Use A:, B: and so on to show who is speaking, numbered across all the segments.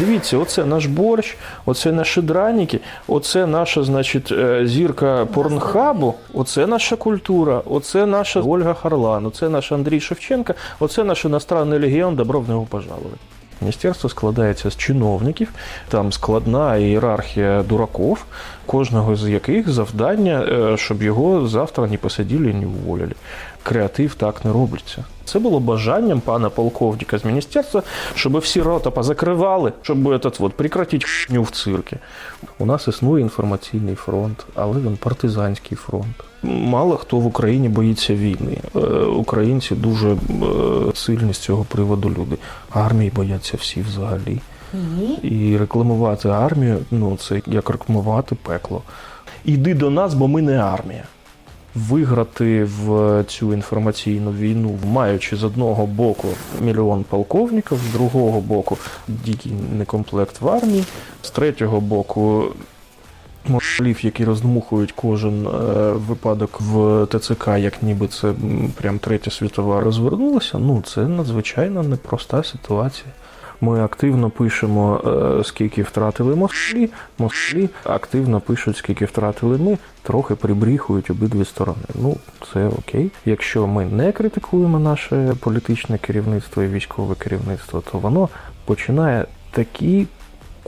A: Дивіться, оце наш борщ, оце наші драніки, оце наша, значить, е, зірка порнхабу, оце наша культура, оце наша Ольга Харлан, оце наш Андрій Шевченка, оце наш іностранний легіон, добро в нього пожаловать. Міністерство складається з чиновників, там складна ієрархія дураков, кожного з яких завдання, е, щоб його завтра не посадили не уволили. Креатив так не робиться. Це було бажанням пана полковника з міністерства, щоб всі рота позакривали, щоб этот вот, прекратити хню в циркі. У нас існує інформаційний фронт, але він партизанський фронт. Мало хто в Україні боїться війни. Е, Українці дуже е, сильні з цього приводу люди. Армії бояться всі взагалі.
B: І
A: І рекламувати армію ну це як рекламувати пекло. Іди до нас, бо ми не армія. Виграти в цю інформаційну війну, маючи з одного боку мільйон полковників, з другого боку дикий некомплект в армії, з третього боку Москалів, які роздмухують кожен е, випадок в ТЦК, як ніби це прям третя світова розвернулася. Ну це надзвичайно непроста ситуація. Ми активно пишемо, е, скільки втратили москалі. Москалі активно пишуть, скільки втратили ми, трохи прибріхують обидві сторони. Ну, це окей. Якщо ми не критикуємо наше політичне керівництво і військове керівництво, то воно починає такі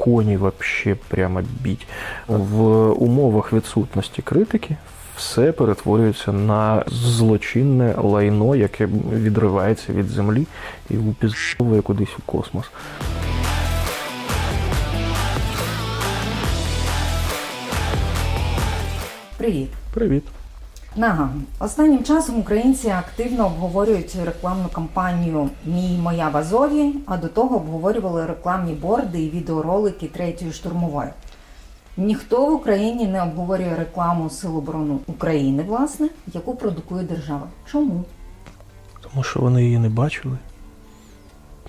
A: коні вообще прямо біть. В умовах відсутності критики все перетворюється на злочинне лайно, яке відривається від землі і упізовує кудись у космос.
B: привіт.
A: Привіт.
B: Нагадую, останнім часом українці активно обговорюють рекламну кампанію Мій моя в а до того обговорювали рекламні борди і відеоролики третьої штурмової. Ніхто в Україні не обговорює рекламу Сил оборони України, власне, яку продукує держава. Чому?
A: Тому що вони її не бачили.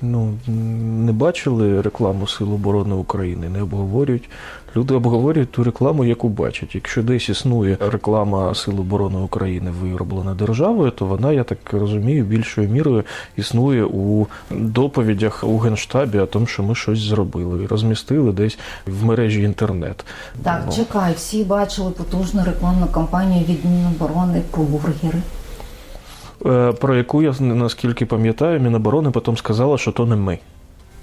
A: Ну, не бачили рекламу Сил оборони України, не обговорюють. Люди обговорюють ту рекламу, яку бачать. Якщо десь існує реклама Сил оборони України вироблена державою, то вона, я так розумію, більшою мірою існує у доповідях у Генштабі о тому, що ми щось зробили і розмістили десь в мережі інтернет.
B: Так,
A: Ну.
B: чекай, всі бачили потужну рекламну кампанію від Міноборони про бургери.
A: Е, Про яку я наскільки пам'ятаю, Міноборони потім сказала, що то не ми.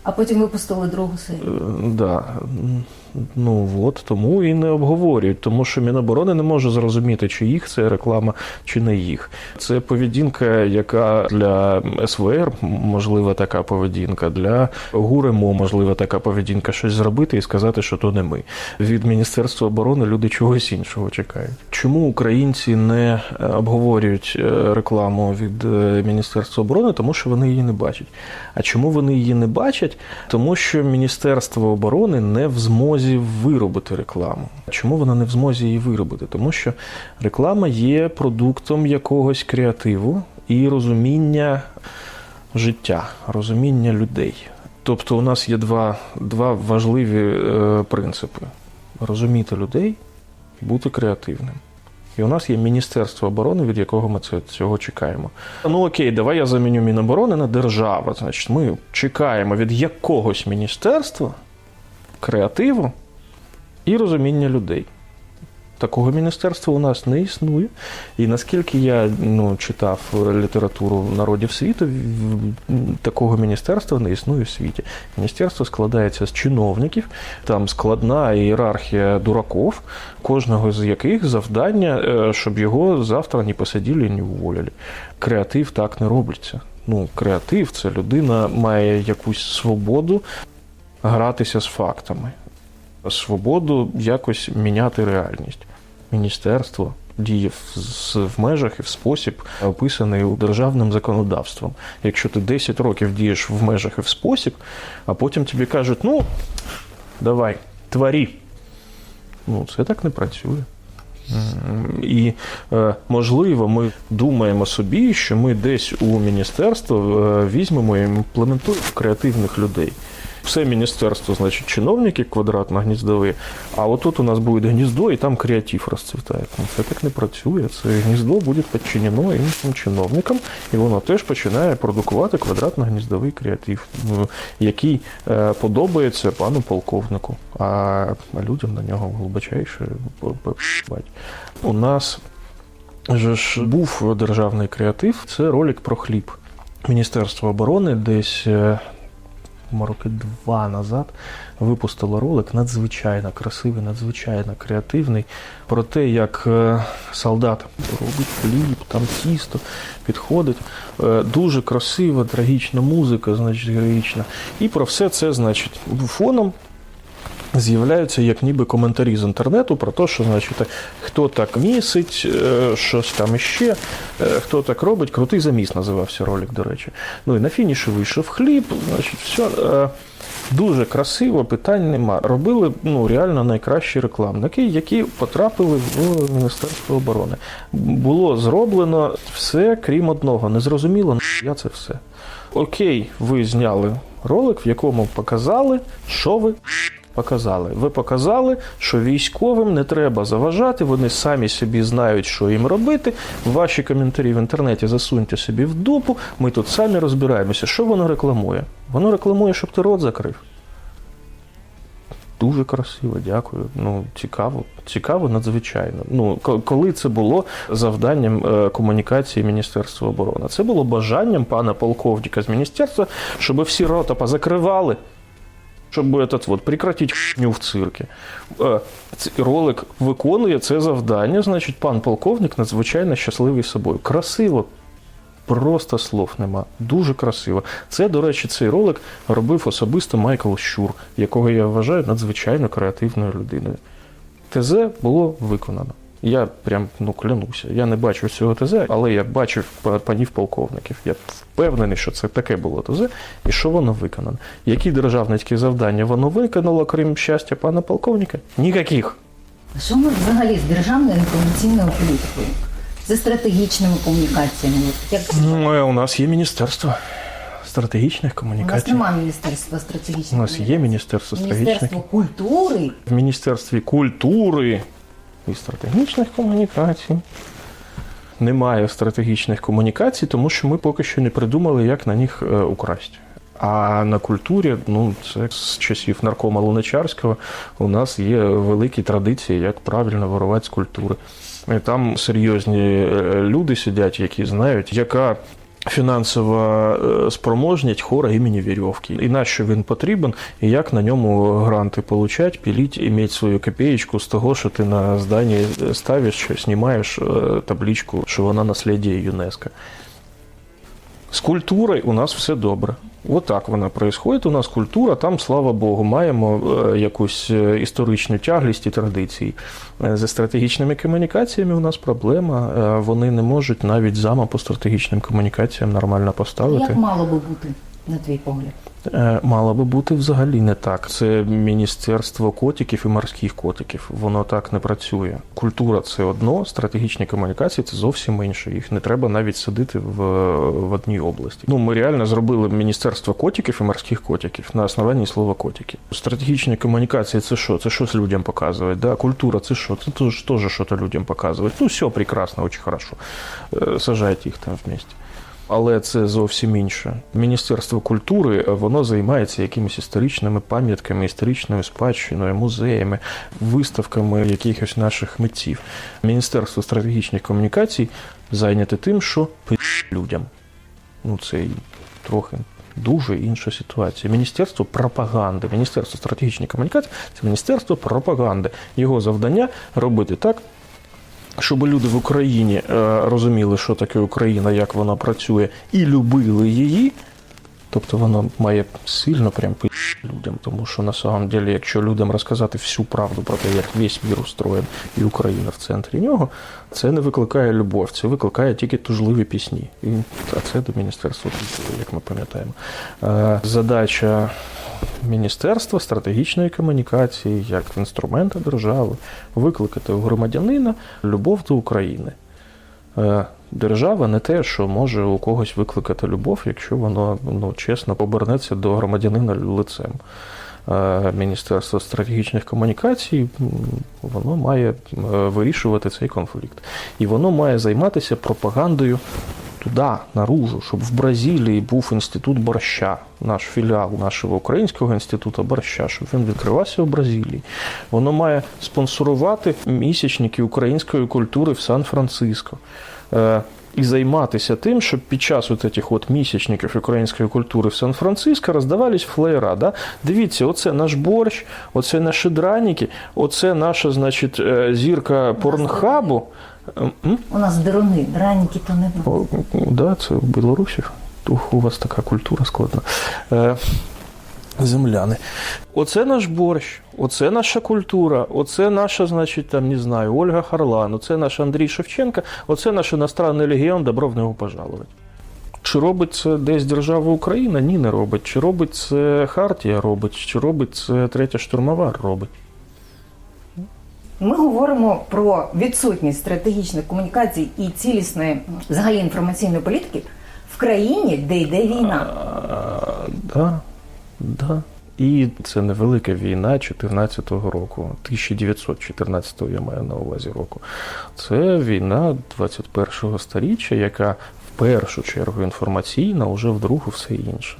B: А потім випустили другу серію.
A: Е, Да. Ну от тому і не обговорюють, тому що Міноборони не може зрозуміти, чи їх це реклама, чи не їх. Це поведінка, яка для СВР можлива така поведінка, для ГУРМО можлива така поведінка, щось зробити і сказати, що то не ми. Від Міністерства оборони люди чогось іншого чекають. Чому українці не е, обговорюють е, рекламу від е, Міністерства оборони? Тому що вони її не бачать. А чому вони її не бачать? Тому що Міністерство оборони не в змозі виробити рекламу. Чому вона не в змозі її виробити? Тому що реклама є продуктом якогось креативу і розуміння життя, розуміння людей. Тобто у нас є два, два важливі е, принципи: розуміти людей бути креативним. І у нас є Міністерство оборони, від якого ми це, цього чекаємо. Ну окей, давай я заміню Міноборони на держава. Значить, ми чекаємо від якогось міністерства креативу і розуміння людей. Такого міністерства у нас не існує. І наскільки я ну, читав літературу народів світу, такого міністерства не існує в світі. Міністерство складається з чиновників, там складна ієрархія дураков, кожного з яких завдання, е, щоб його завтра не посадили і не уволили. Креатив так не робиться. Ну, креатив це людина має якусь свободу гратися з фактами свободу якось міняти реальність. Міністерство діє в, межах і в спосіб, описаний державним законодавством. Якщо ти 10 років дієш в межах і в спосіб, а потім тобі кажуть, ну, давай, творі. Ну, це так не працює. І е, можливо, ми думаємо собі, що ми десь у міністерство е, візьмемо і імплементуємо креативних людей. Все міністерство, значить, чиновники квадратно-гніздові, а отут у нас буде гніздо, і там креатив розцвітає. Ну, це так не працює. Це гніздо буде підчинено іншим чиновникам, і воно теж починає продукувати квадратно-гніздовий креатив, ну, який е, подобається пану полковнику, а людям на нього глибочайше. У нас же ж був державний креатив, це ролик про хліб. Міністерство оборони десь е, роки два назад випустила ролик надзвичайно красивий, надзвичайно креативний про те, як е, солдат робить хліб, там тісто підходить. Е, Дуже красива, трагічна музика, значить, героїчна. І про все це, значить, фоном з'являються як ніби коментарі з інтернету про те, що значить, хто так місить, е, щось там іще, е, хто так робить. Крутий заміс називався ролик, до речі. Ну і на фініші вийшов хліб, значить, все. е, Дуже красиво, питань нема. Робили ну, реально найкращі рекламники, які потрапили в Міністерство оборони. Було зроблено все, крім одного. Незрозуміло, я це все. Окей, ви зняли ролик, в якому показали, що ви показали. Ви показали, що військовим не треба заважати, вони самі собі знають, що їм робити. Ваші коментарі в інтернеті засуньте собі в дупу. Ми тут самі розбираємося. Що воно рекламує? Воно рекламує, щоб ти рот закрив. Дуже красиво, дякую. Ну, цікаво, цікаво надзвичайно. Ну, коли це було завданням е, комунікації Міністерства оборони? Це було бажанням пана полковника з міністерства, щоб всі рота позакривали, щоб этот вот, прекратить хуйню в цирке. Е, Ролик виконує це завдання, значить, пан полковник надзвичайно щасливий собою. Красиво, Просто слов нема. Дуже красиво. Це, до речі, цей ролик робив особисто Майкл Щур, якого я вважаю надзвичайно креативною людиною. ТЗ було виконано. Я прям ну клянуся. Я не бачив цього ТЗ, але я бачив панів полковників. Я впевнений, що це таке було ТЗ, і що воно виконано. Які державницькі завдання воно виконало, крім щастя пана полковника? Ніяких.
B: Що ми взагалі з державною інформаційною політикою? Зі стратегічними комунікаціями? Як
A: Ну, е, у нас є міністерство стратегічних
B: у нас
A: комунікацій.
B: немає міністерства стратегічних
A: У нас є міністерство стратегічних
B: Міністерство культури.
A: в Міністерстві культури і стратегічних комунікацій. Немає стратегічних комунікацій, тому що ми поки що не придумали, як на них е, украсть. А на культурі, ну це з часів наркома Луначарського, у нас є великі традиції, як правильно вирувати з культури. І там серйозні е, люди сидять, які знають, яка фінансова е, спроможність хора імені Вірьовки. І на що він потрібен, і як на ньому гранти получать, піліть і мати свою копеечку з того, що ти на здані ставиш, що знімаєш е, табличку, що вона наслідє ЮНЕСКО. З культурою у нас все добре. Отак вона происходит. У нас культура, там, слава Богу, маємо е, якусь е, історичну тяглість і традиції. Е, Зі стратегічними комунікаціями у нас проблема. Вони не можуть навіть зама по стратегічним комунікаціям нормально поставити.
B: Як мало би бути, на твій погляд?
A: Е, Мало би бути взагалі не так. Це міністерство котиків і морських котиків. Воно так не працює. Культура це одно, стратегічні комунікації це зовсім інше. Їх не треба навіть садити в, в одній області. Ну ми реально зробили міністерство котиків і морських котиків на основанні слова котики. Стратегічні комунікації це що? Це щось людям показувати. Да? Культура це що? Це теж щось людям показувати. Ну все прекрасно, дуже хорошо. Е, Сажайте їх там вместе. Але це зовсім інше. Міністерство культури е, воно займається якимись історичними пам'ятками, історичною спадщиною, музеями, виставками якихось наших митців. Міністерство стратегічних комунікацій зайняте тим, що пи людям. Ну це трохи. Дуже інша ситуація. Міністерство пропаганди, Міністерство стратегічної комунікації це міністерство пропаганди. Його завдання робити так, щоб люди в Україні е, розуміли, що таке Україна, як вона працює, і любили її. Тобто воно має сильно прям пи людям, тому що на самом деле, якщо людям розказати всю правду про те, як весь мір устроєн і Україна в центрі нього, це не викликає любов, це викликає тільки тужливі пісні. І, а це до Міністерства культури, як ми пам'ятаємо. Е, Задача Міністерства стратегічної комунікації як інструмента держави викликати у громадянина любов до України. Е, Держава не те, що може у когось викликати любов, якщо воно ну, чесно обернеться до громадянина лицем. Е, Міністерство стратегічних комунікацій воно має е, вирішувати цей конфлікт. І воно має займатися пропагандою туди, наружу, щоб в Бразилії був інститут борща, наш філіал нашого українського інституту борща, щоб він відкривався в Бразилії. Воно має спонсорувати місячники української культури в Сан-Франциско. Е, і займатися тим, щоб під час от этих от місячників української культури в Сан-Франциско роздавались флеєра. Да? Дивіться, оце наш борщ, оце наші драніки, оце наша, значить, е, зірка порнхабу.
B: У нас деруни, драники то не було.
A: Да, це в Білорусі. Ух, у вас така культура складна. Е, земляни. Оце наш борщ, оце наша культура, оце наша, значить, там, не знаю, Ольга Харлан, оце наш Андрій Шевченко, оце наш іностранний легіон, добро в нього пожаловать. Чи робить це десь держава Україна? Ні, не робить. Чи робить це Хартія робить, чи робить це третя штурмова робить.
B: Ми говоримо про відсутність стратегічних комунікацій і цілісної взагалі інформаційної політики в країні, де йде війна.
A: Да, да. І це невелика війна 14-го року, 1914-го я маю на увазі року. Це війна 21-го сторіччя, яка першу чергу інформаційна, уже в другу все інше.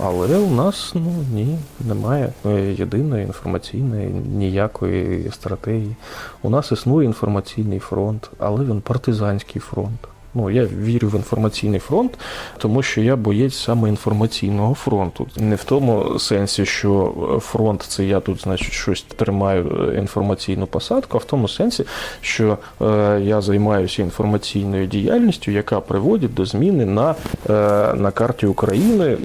A: Але у нас ну ні, немає е, єдиної інформаційної ніякої стратегії. У нас існує інформаційний фронт, але він партизанський фронт. Ну, я вірю в інформаційний фронт, тому що я боєць саме інформаційного фронту. Не в тому сенсі, що фронт це я тут, значить, щось тримаю е, інформаційну посадку, а в тому сенсі, що е, я займаюся інформаційною діяльністю, яка приводить до зміни на, е, на карті України, е,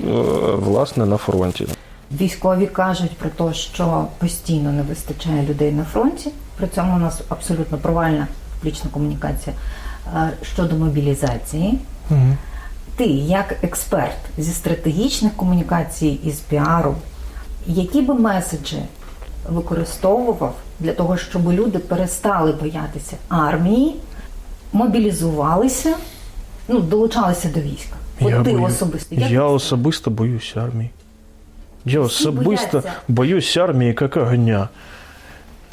A: власне, на фронті.
B: Військові кажуть про те, що постійно не вистачає людей на фронті. При цьому у нас абсолютно провальна публічна комунікація Е, щодо мобілізації. Ти, як експерт зі стратегічних комунікацій і з піару, які би меседжі використовував для того, щоб люди перестали боятися армії, мобілізувалися, ну, долучалися до війська? От ти
A: бою-
B: особисто. як
A: я
B: ти
A: особисто боюсь армії. Я особисто
B: бояться.
A: боюсь армії як огня.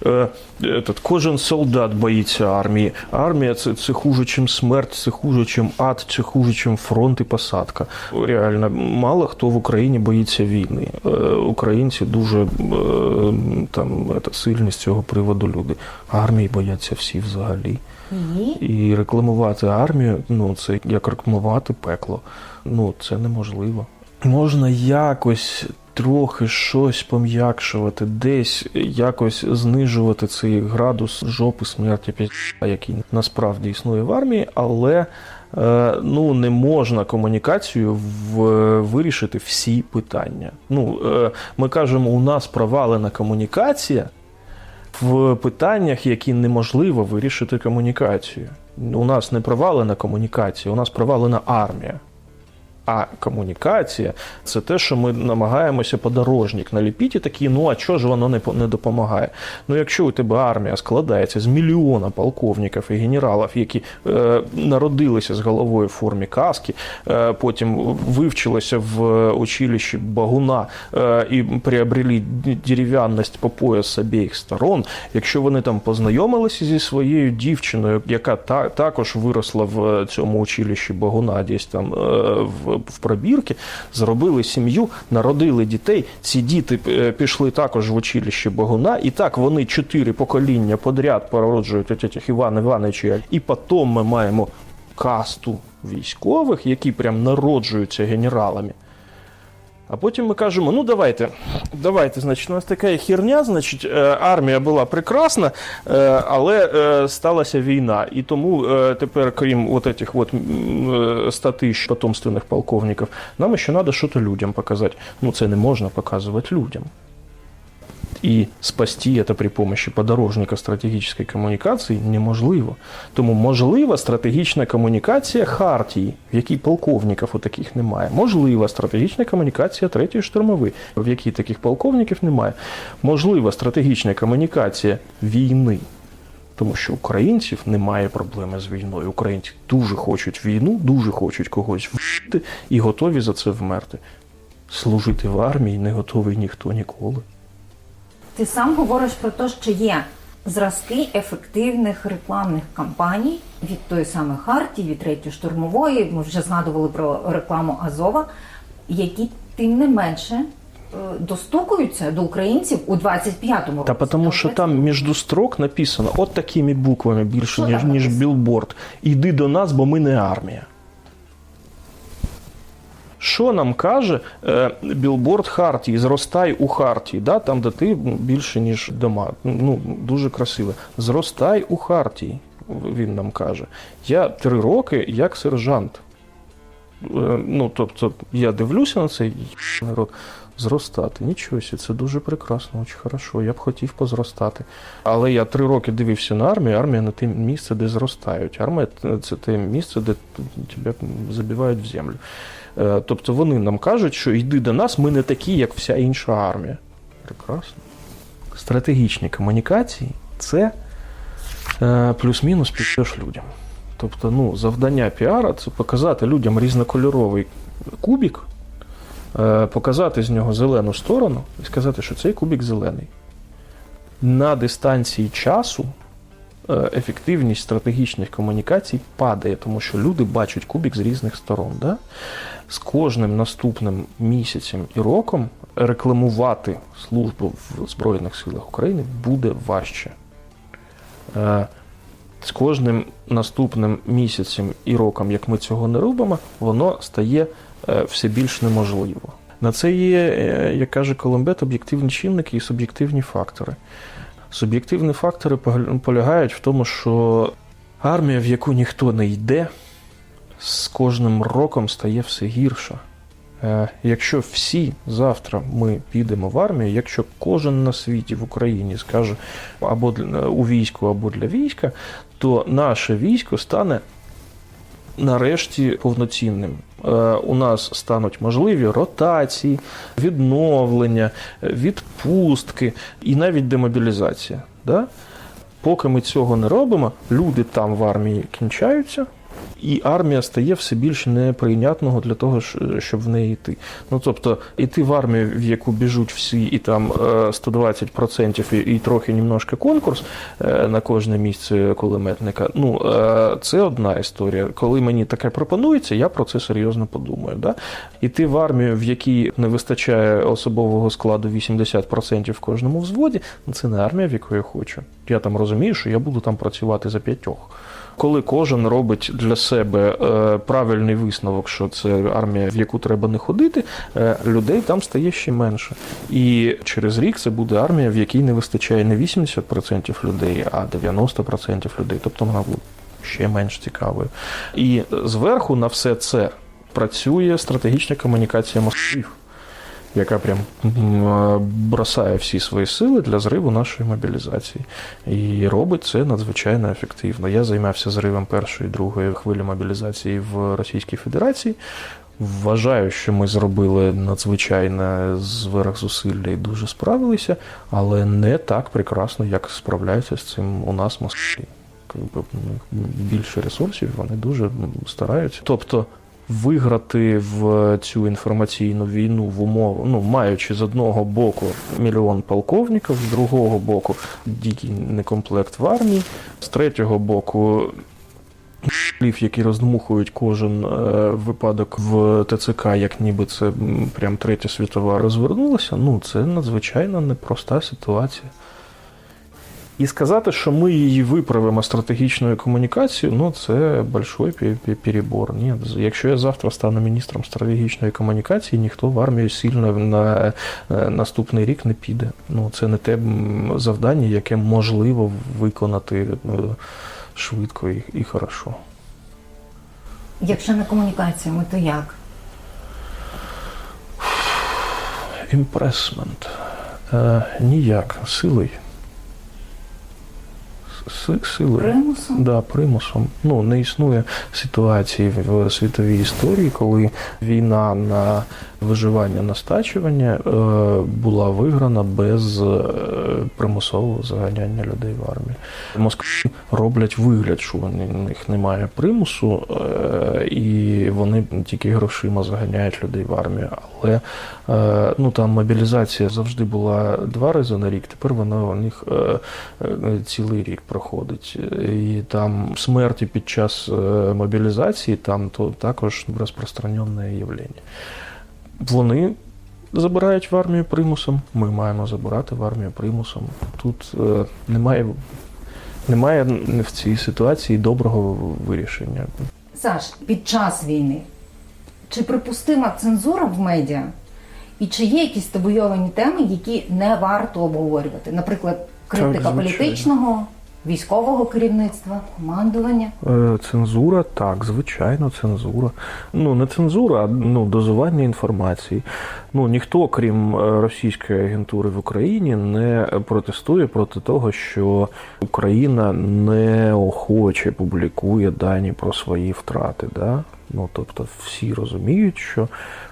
A: Е, Этот, кожен солдат боїться армії. Армія це, це хуже, ніж смерть, це хуже, ніж ад, це хуже, ніж фронт і посадка. Реально, мало хто в Україні боїться війни. Е, Українці дуже е, там, это, сильні з цього приводу люди. Армії бояться всі взагалі.
B: І
A: рекламувати армію, ну це як рекламувати пекло. Ну це неможливо. Можна якось трохи щось пом'якшувати, десь якось знижувати цей градус жопи смерті, який насправді існує в армії, але е, ну не можна комунікацією в, вирішити всі питання. Ну е, ми кажемо, у нас провалена комунікація в питаннях, які неможливо вирішити комунікацією. У нас не провалена комунікація, у нас провалена армія. А комунікація це те, що ми намагаємося подорожник наліпіти такі, ну а чого ж воно не, не допомагає? Ну, якщо у тебе армія складається з мільйона полковників і генералів, які е, народилися з головою в формі каски, е, потім вивчилися в училищі Багуна е, і приобрели дерев'яність по пояс з обох сторон, якщо вони там познайомилися зі своєю дівчиною, яка та, також виросла в цьому училищі Багуна, десь там е, в, в пробірки, зробили сім'ю, народили дітей. Ці діти е, пішли також в училище Богуна, і так вони чотири покоління подряд породжують отих Іван Івановича. І потім ми маємо касту військових, які прям народжуються генералами. А потім ми кажемо: ну давайте, давайте, значить, у нас така херня, значить, е, армія була прекрасна, е, але е, сталася війна. І тому тепер, крім от этих от м, 100 тисяч потомственних полковників, нам ще треба щось людям показати. Ну, це не можна показувати людям. І спасти це при помощі подорожника стратегічної комунікації неможливо. Тому можлива стратегічна комунікація Хартії, в якій полковників у таких немає. Можлива стратегічна комунікація третьої штурмової, в якій таких полковників немає. Можлива стратегічна комунікація війни. Тому що українців немає проблеми з війною. Українці дуже хочуть війну, дуже хочуть когось вбити і готові за це вмерти. Служити в армії не готовий ніхто ніколи.
B: Ти сам говориш про те, що є зразки ефективних рекламних кампаній від тої самої Хартії, від третьої штурмової. Ми вже згадували про рекламу Азова, які тим не менше е, достукуються до українців у 25-му році.
A: Та тому що там між строк написано от такими буквами більше, ніж, ніж білборд. Іди до нас, бо ми не армія. Що нам каже е, білборд Хартії? Зростай у Хартії, да? там, де ти більше, ніж дома. Ну, дуже красиво. Зростай у Хартії, він нам каже. Я три роки як сержант. Е, Ну, тобто, я дивлюся на цей народ. Зростати. Нічого це дуже прекрасно, дуже хорошо. Я б хотів позростати. Але я три роки дивився на армію. Армія не те місце, де зростають. Армія це те місце, де тебе забивають в землю. Е, Тобто вони нам кажуть, що йди до нас, ми не такі, як вся інша армія. Прекрасно. Стратегічні комунікації це е, плюс-мінус підеш людям. Тобто, ну, завдання піара це показати людям різнокольоровий кубік, е, показати з нього зелену сторону і сказати, що цей кубік зелений. На дистанції часу ефективність стратегічних комунікацій падає, тому що люди бачать кубік з різних сторон. Да? З кожним наступним місяцем і роком рекламувати службу в Збройних силах України буде важче. Е, З кожним наступним місяцем і роком, як ми цього не робимо, воно стає е, все більш неможливо. На це є, е, як каже Коломбет, об'єктивні чинники і суб'єктивні фактори. Суб'єктивні фактори полягають в тому, що армія, в яку ніхто не йде, з кожним роком стає все гірша. Е, Якщо всі завтра ми підемо в армію, якщо кожен на світі в Україні скаже або у війську, або для війська, то наше військо стане нарешті повноцінним. Е, У нас стануть можливі ротації, відновлення, відпустки і навіть демобілізація. Да? Поки ми цього не робимо, люди там в армії кінчаються, і армія стає все більш неприйнятного для того, щоб в неї йти. Ну тобто, іти в армію, в яку біжуть всі, і там е, 120% і, і трохи немножко конкурс е, на кожне місце кулеметника. Ну е, це одна історія. Коли мені таке пропонується, я про це серйозно подумаю. Да? Іти в армію, в якій не вистачає особового складу 80% в кожному взводі, ну, це не армія, в яку я хочу. Я там розумію, що я буду там працювати за п'ятьох. Коли кожен робить для себе е, правильний висновок, що це армія, в яку треба не ходити, е, людей там стає ще менше. І через рік це буде армія, в якій не вистачає не 80% людей, а 90% людей. Тобто вона буде ще менш цікавою. І зверху на все це працює стратегічна комунікація Москвів яка прям бросає всі свої сили для зриву нашої мобілізації. І робить це надзвичайно ефективно. Я займався зривом першої і другої хвилі мобілізації в Російській Федерації. Вважаю, що ми зробили надзвичайне зверхзусилля і дуже справилися, але не так прекрасно, як справляються з цим у нас. Якби, ну, Більше ресурсів, вони дуже стараються. Тобто виграти в цю інформаційну війну в умову, ну маючи з одного боку мільйон полковників, з другого боку дикий некомплект в армії, з третього боку. Які роздмухують кожен е, випадок в ТЦК, як ніби це прям третя світова розвернулася, ну це надзвичайно непроста ситуація. І сказати, що ми її виправимо стратегічною комунікацією, ну це большой пе- пе- перебор. Ні, якщо я завтра стану міністром стратегічної комунікації, ніхто в армію сильно на е, наступний рік не піде. Ну це не те завдання, яке можливо виконати е, швидко і, і хорошо.
B: Якщо не комунікаціями, то як?
A: Імпресмент. Е, ніяк. Силою. Силою.
B: Примусом?
A: Да, примусом. Ну, не існує ситуації в світовій історії, коли війна на виживання настачування е, була виграна без е, примусового заганяння людей в армію. Москві роблять вигляд, що вони в них немає примусу, е, і вони тільки грошима заганяють людей в армію. Але ну там мобілізація завжди була два рази на рік. Тепер вона у них цілий рік проходить. І там смерті під час мобілізації там то також розпространене явлення. Вони забирають в армію примусом. Ми маємо забирати в армію примусом. Тут е, немає, немає в цій ситуації доброго вирішення.
B: Саш, під час війни чи припустима цензура в медіа? І чи є якісь табуйовані теми, які не варто обговорювати? Наприклад, критика
A: звичайно.
B: політичного, військового керівництва, командування?
A: Е, Цензура, так, звичайно, цензура. Ну, не цензура, а ну, дозування інформації. Ну, ніхто, крім е, російської агентури в Україні, не протестує проти того, що Україна неохоче публікує дані про свої втрати. Да? Ну, тобто всі розуміють, що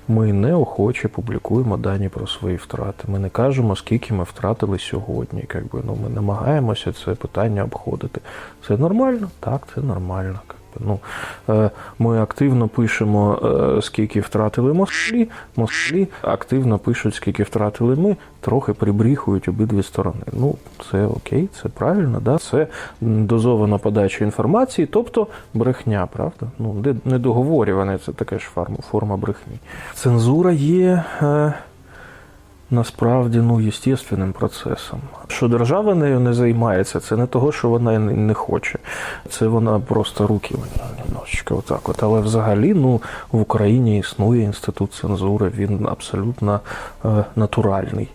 A: ми неохоче публікуємо дані про свої втрати. Ми не кажемо, скільки ми втратили сьогодні. Якби, ну, ми намагаємося це питання обходити. Це нормально? Так, це нормально. Ну, е, ми активно пишемо, е, скільки втратили москалі. Москалі активно пишуть, скільки втратили ми, трохи прибріхують обидві сторони. Ну, це окей, це правильно, да? це дозована подача інформації, тобто брехня, правда? Ну, недоговорюване, це така ж форма, форма брехні. Цензура є. Насправді ну єстественним процесом. Що держава нею не займається, це не того, що вона не- хоче. Це вона просто руки немножечко отак. От. Але взагалі, ну в Україні існує інститут цензури, він абсолютно е, натуральний.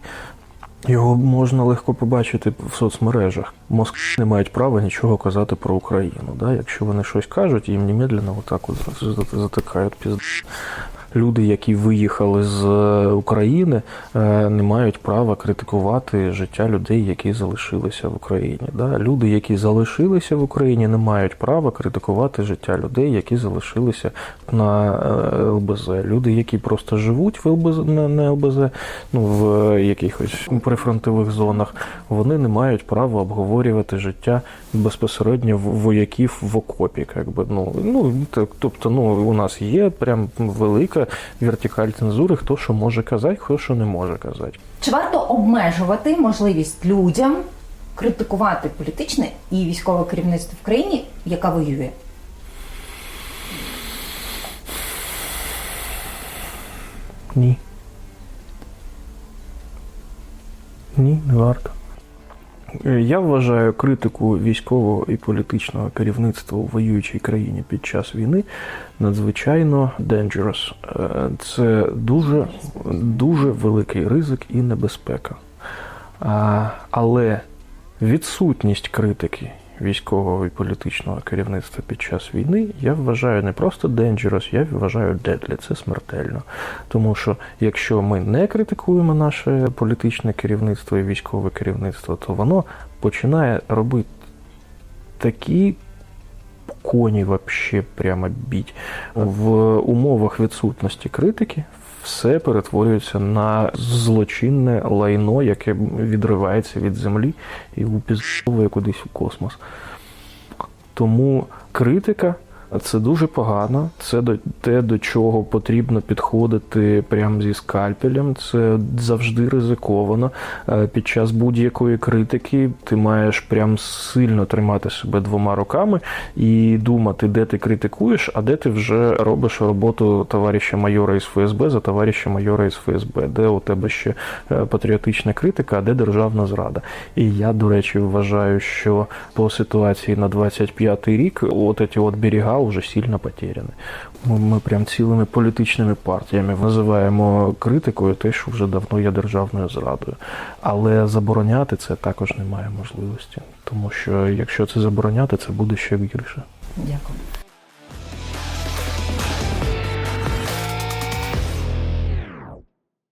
A: Його можна легко побачити в соцмережах. Москви не мають права нічого казати про Україну. Да? Якщо вони щось кажуть, їм немедленно отак от затикають пізд. Люди, які виїхали з е, України, е, не мають права критикувати життя людей, які залишилися в Україні. Да? Люди, які залишилися в Україні, не мають права критикувати життя людей, які залишилися на е, ЛБЗ. Люди, які просто живуть в ЛБЗ, на, ЛБЗ, ну в якихось прифронтових зонах, вони не мають права обговорювати життя безпосередньо вояків в окопі. Якби, ну, ну, так, тобто, ну, у нас є прям велика вертикаль цензури, хто що може казати, хто що не може казати.
B: Чи варто обмежувати можливість людям критикувати політичне і військове керівництво в країні, яка воює?
A: Ні. Ні, не варто. Е, Я вважаю критику військового і політичного керівництва у воюючій країні під час війни надзвичайно dangerous. Е, Це дуже, дуже великий ризик і небезпека. Але відсутність критики військового і політичного керівництва під час війни я вважаю не просто dangerous, я вважаю deadly, це смертельно. Тому що якщо ми не критикуємо наше політичне керівництво і військове керівництво, то воно починає робити такі коні вообще прямо біть. В умовах відсутності критики все перетворюється на злочинне лайно, яке відривається від землі і упізовує кудись у космос. Тому критика це дуже погано. Це до те, до чого потрібно підходити прямо зі скальпелем. Це завжди ризиковано. Е, Під час будь-якої критики ти маєш прям сильно тримати себе двома руками і думати, де ти критикуєш, а де ти вже робиш роботу товариша майора із ФСБ за товариша майора із ФСБ, де у тебе ще е, патріотична критика, а де державна зрада. І я, до речі, вважаю, що по ситуації на 25-й рік от ці от берега вже сильно потеряні. Ми, ми прям цілими політичними партіями називаємо критикою те, що вже давно є державною зрадою. Але забороняти це також немає можливості, тому що якщо це забороняти, це буде ще гірше.
B: Дякую.